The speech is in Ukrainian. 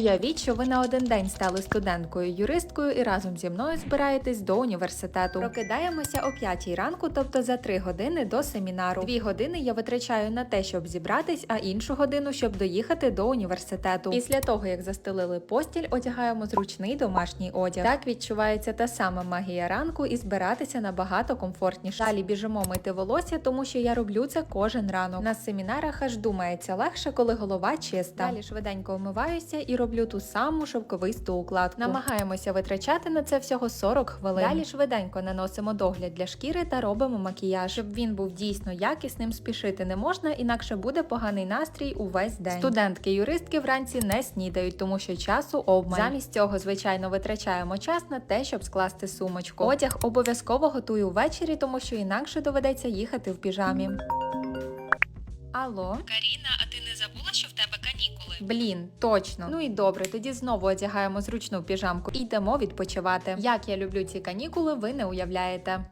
Уявіть, що ви на один день стали студенткою, юристкою і разом зі мною збираєтесь до університету. Прокидаємося о 5 ранку, тобто за 3 години до семінару. Дві години я витрачаю на те, щоб зібратись, а іншу годину, щоб доїхати до університету. Після того, як застелили постіль, одягаємо зручний домашній одяг. Так відчувається та сама магія ранку і збиратися набагато комфортніше. Далі біжимо мити волосся, тому що я роблю це кожен ранок. На семінарах аж думається легше, коли голова чиста. Далі швиденько вмиваюся і роблю ту саму шовковисту укладку. Намагаємося витрачати на це всього 40 хвилин. Далі швиденько наносимо догляд для шкіри та робимо макіяж, щоб він був дійсно якісним. Спішити не можна, інакше буде поганий настрій увесь день. Студентки-юристки вранці не снідають, тому що часу обмаль. Замість цього, звичайно, витрачаємо час на те, щоб скласти сумочку. Одяг обов'язково готую ввечері, тому що інакше доведеться їхати в піжамі. Алло. Каріна, а ти не забула, що в тебе канікули? Блін, точно. Ну і добре, тоді знову одягаємо зручну піжамку і йдемо відпочивати. Як я люблю ці канікули, ви не уявляєте.